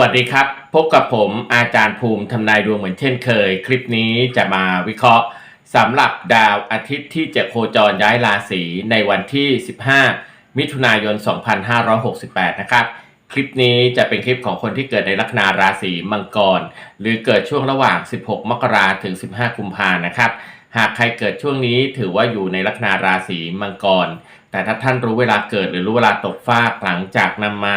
วัสดีครับ พบกับผมอาจารย์ภูมิทำนายดวงเหมือนเช่นเคย คลิปนี้จะมาวิเคราะห์สำหรับดาวอาทิตย์ที่จะโคจรย้ายราศีในวันที่ 15 มิถุนายน 2568 นะครับ คลิปนี้จะเป็นคลิปของคนที่เกิดในลัคนาราศีมังกร หรือเกิดช่วงระหว่าง 16 มกราถึง 15 กุมภานะครับ หากใครเกิดช่วงนี้ถือว่าอยู่ในลัคนาราศีมังกร แต่ถ้าท่านรู้เวลาเกิดหรือรู้เวลาตกฟากหลังจากนำมา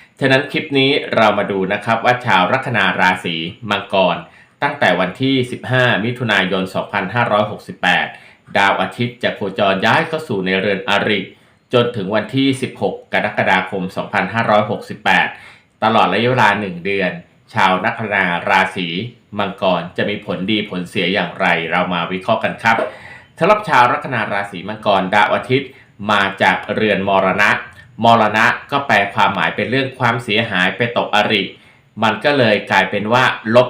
ฉะนั้นคลิปนี้เรามาดูนะครับว่าชาวลัคนาราศีมังกร ตั้งแต่วันที่ 15 มิถุนายน 2568 ดาวอาทิตย์จะโคจรย้ายเข้าสู่ในเรือนอริจนถึงวันที่ 16 กรกฎาคม 2568 ตลอดระยะเวลา 1 เดือน ชาวลัคนาราศีมังกรจะมีผลดีผลเสียอย่างไร เรามาวิเคราะห์กันครับสำหรับชาวลัคนาราศีมังกรดาวอาทิตย์มาจากเรือนมรณะ มรณะก็แปลความหมายเป็นเรื่องความเสียหายไปตกอริ มันก็เลยกลายเป็นว่าลบ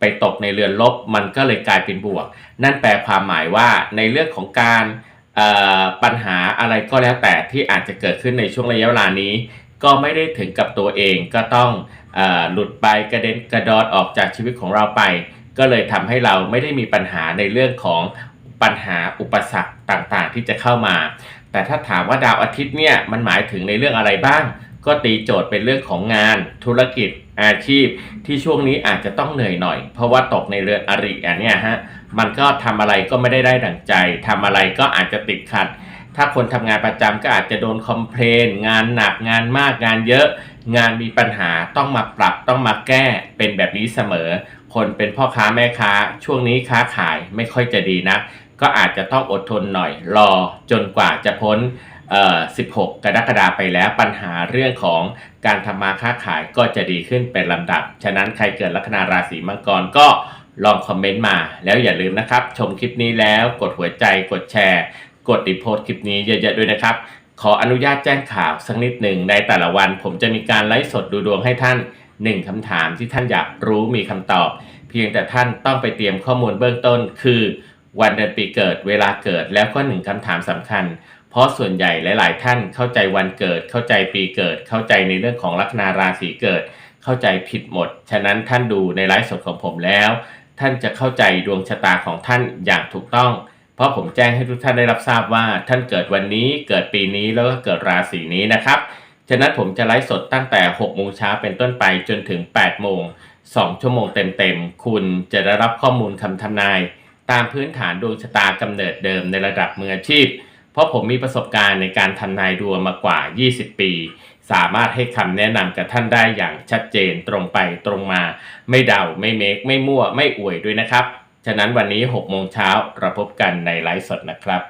ไปตกในเรือนลบ มันก็เลยกลายเป็นบวก นั่นแปลความหมายว่าในเรื่องของการปัญหาอะไรก็แล้วแต่ที่อาจจะเกิดขึ้นในช่วงระยะเวลานี้ ก็ไม่ได้ถึงกับตัวเองก็ต้องออหลุดไปกระเด็นกระดอนออกจากชีวิตของเราไป ก็เลยทำให้เราไม่ได้มีปัญหาในเรื่องของปัญหาอุปสรรคต่างๆ ที่จะเข้ามา แต่ถ้าถามว่าดาวอาทิตย์เนี่ยมันหมายถึงในเรื่องอะไรบ้าง ก็ตีโจทย์เป็นเรื่องของงาน ธุรกิจ อาชีพ ที่ช่วงนี้อาจจะต้องเหนื่อยหน่อย เพราะว่าตกในเรือนอริอันเนี้ยฮะมันก็ทำอะไรก็ไม่ได้ได้ดั่งใจทำอะไรก็อาจจะติดขัด ถ้าคนทำงานประจำก็อาจจะโดนคอมเพลนงานหนักงานมากงานเยอะ งานมีปัญหาต้องมาปรับต้องมาแก้เป็นแบบนี้เสมอ คนเป็นพ่อค้าแม่ค้า ช่วงนี้ค้าขายไม่ค่อยจะดีนะก็อาจจะต้องอดทนหน่อยรอจนกว่าจะพ้น 16 กรกฎาไปแล้วปัญหาเรื่องของการทำมาค้าขายก็จะดีขึ้นเป็นลำดับ ฉะนั้นใครเกิดลัคนาราศีมังกรก็ลองคอมเมนต์มา แล้วอย่าลืมนะครับ ชมคลิปนี้แล้วกดหัวใจกดแชร์ กดรีโพสต์คลิปนี้เยอะๆด้วยนะครับ ขออนุญาตแจ้งข่าวสักนิดหนึ่งในแต่ละวัน ผมจะมีการไลฟ์สดดูดวงให้ท่าน หนึ่งคำถามที่ท่านอยากรู้มีคำตอบ เพียงแต่ท่านต้องไปเตรียมข้อมูลเบื้องต้น คือ วันเดือนปีเกิดเวลาเกิดแล้วก็หนึ่งคำถามสำคัญ เพราะส่วนใหญ่หลาย ๆ ท่านเข้าใจวันเกิด เข้าใจปีเกิด เข้าใจในเรื่องของลัคนาราศีเกิด เข้าใจผิดหมด ฉะนั้นท่านดูในไลฟ์สดของผมแล้ว ท่านจะเข้าใจดวงชะตาของท่านอย่างถูกต้อง เพราะผมแจ้งให้ทุกท่านได้รับทราบว่า ท่านเกิดวันนี้เกิดปีนี้แล้วก็เกิดราศีนี้นะครับ ฉะนั้นผมจะไลฟ์สดตั้งแต่ 6 โมงเช้าเป็นต้นไปจนถึง 8 โมง 2 ชั่วโมงเต็มๆ คุณจะได้รับข้อมูลคำทำนาย ตามพื้นฐานดวงชะตากำเนิดเดิมในระดับมืออาชีพ เพราะผมมีประสบการณ์ในการทำนายดวงมากว่า 20 ปี สามารถให้คำแนะนำกับท่านได้อย่างชัดเจนตรงไปตรงมา ไม่เดาไม่เมคไม่มั่วไม่อวยด้วยนะครับ ฉะนั้นวันนี้ 6 โมงเช้าเราพบกันในไลฟ์สดนะครับ